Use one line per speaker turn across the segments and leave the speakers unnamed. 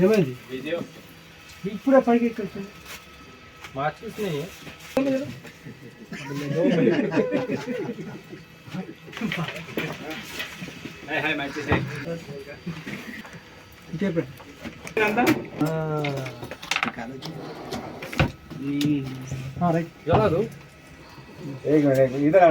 ఏమైంది ఇప్పుడే పైకి
ఎక్కచ్చు మార్క్స్ చెప్పండి ఇద్దరు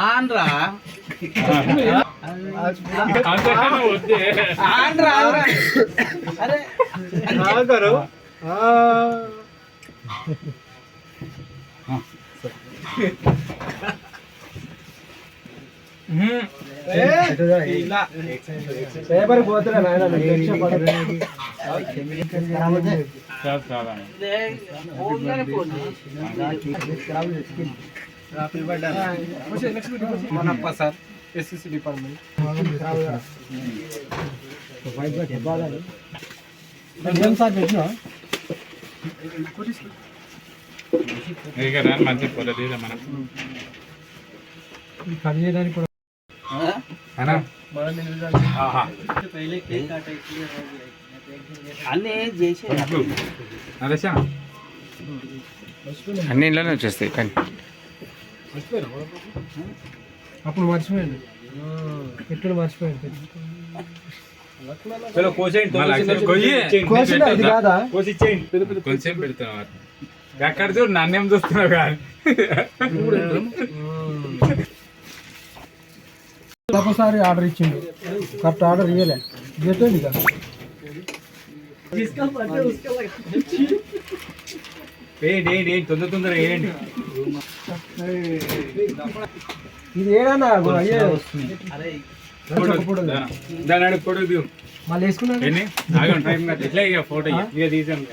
ఆన్రా ఆన్రా అరే
కరో
ఇలా
పేపర్ పోతున్నా నాయన
మనప్ప సార్ ఎస్సిసి డిపార్ట్మెంట్
పని చేయడానికి కూడా
అన్నీ చేసే
అన్నీ వచ్చేస్తాయి. కానీ
అప్పుడు మర్చిపోయాను. ఎప్పుడు మర్చిపోయాను?
చలో కోసేయండి
కోసిన అది కాదా?
కొంచెం ఎక్కడ చూడు నన్నేం చూస్తున్నావు కానీ.
ఒకసారి ఆర్డర్ ఇచ్చిండు. కరెక్ట్ ఆర్డర్ ఇవ్వలే చెప్పండి ఇక.
ఏంటి ఏంటి ఏంటి తొందర తొందర ఏంటి
ఇది ఏడన్నా
దాని ఫోటో దిగు
మళ్ళీ వేసుకున్నాను
ఎన్ని ఆగండి టైం కాదు ఎట్లా ఇక ఫోటో ఇక తీసాను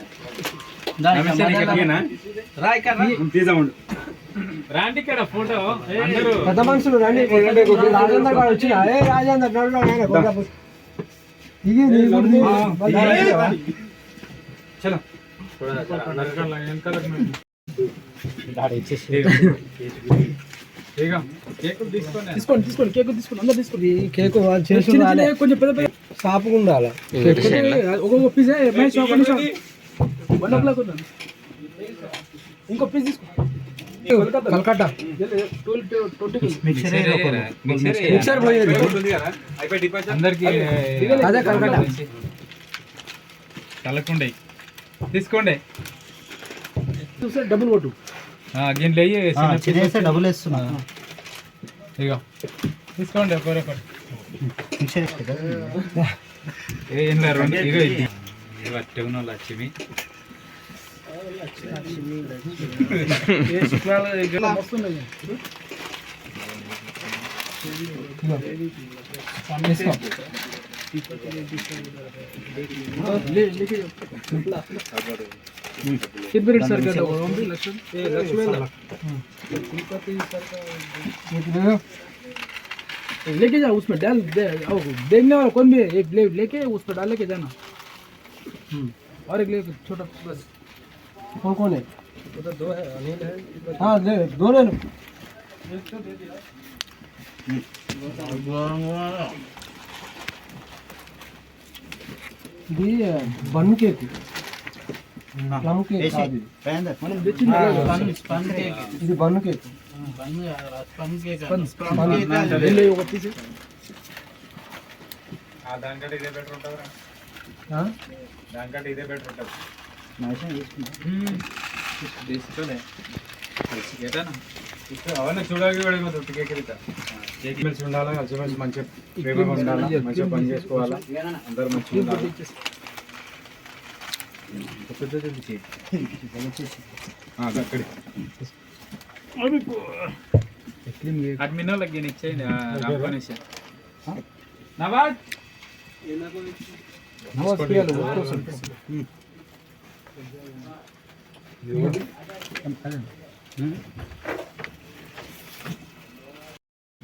రా ఇక్కడ రా.
తీసామండు రాండి ఇక్కడ ఫోటో అందరూ
పెద్ద మనుషులు రండి రాజేందర్ గారు వచ్చిన ఏ రాజేందర్ నడు నాయన కొంచెం పు- తీసుకోండి. తీసుకోండి కేక్ తీసుకోండి అందరు తీసుకోండి. కేక్ చేసి కొంచెం పెద్ద పెద్ద షాపుగా ఉండాలి. ఒక్కొక్క పీస్ ఇంకో పీస్ తీసుకో. కలకత్తా. మిక్సర్ పోయేది.
అందరికి
అదే కలకత్తా.
కలకుండే తీసుకోండి.
డబ్బులు కొట్టు
దీంట్లో అయ్యి
డబ్బులు వేస్తున్నా.
ఇగో తీసుకోండి ఒకరొకరు ఏం లేదు రెండు ఇగో ఇది. ఇది పట్టుకున్న లక్ష్మి
తీసుకో. लेके जाओ उसमें डाल दे देखने वाला कौन भी है एक ले, लेके उस पर डाल के जाना और एक लेके छोटा बस कौन कौन है दो है अनिल है हाँ ले दो ले लो ఇది బన్ కేక్. ప్లమ్ కేక్ కాదు ఇది. Bun cake.
దానికంటే ఇదే బెటర్ ఉంటుంది? దానికంటే ఇదే బెటర్ ఉంటుంది. అవన్నీ చూడాలి కూడా ఏమో దొట్టి కేక్ ఇద్దా కేక్ మెలిసి ఉండాలా కలిసిమెలిసి మంచిగా ప్రేమగా ఉండాలా? మంచిగా పని చేసుకోవాలా అందరూ మంచిగా ఉండాలి? పెద్దది చేయి. ఆ, అది అక్కడే
క్లీన్ చేయ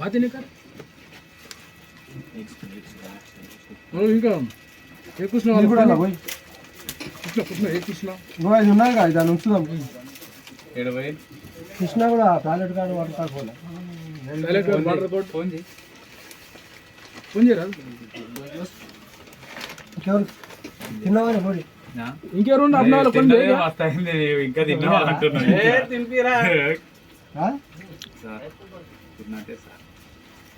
అడ్మిన్ వాళ్ళకి దీన్ని ఇచ్చేయండి రామనేసి నవాజ్
బాధ్యత నీకు ఇంకా ఏ కృష్ణ వాళ్ళు కృష్ణ కృష్ణ ఏ కృష్ణ
ఉన్నాయి కదా దాన్ని ఉంచుదాం
ఏడవై
కృష్ణ కూడా టాయిలెట్ కార్డు వాటర్ కాకపోలే
డైరెక్ట్ వాటర్ రిపోర్ట్
ఫోన్ చేయి
ఫోన్ చేయరా
ఇంకెవరు తిన్నావా పొడి
నా?
ఇంకెవరు అన్న వాళ్ళు కొన్ని
ఇంకా తిన్నావా అంటున్నావు
ఏ తినిపిరా
తిన్నట్టే సార్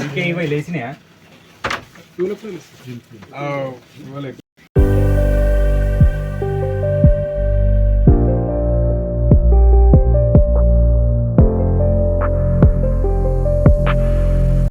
ఇంకే ఇవి లేచినాయా?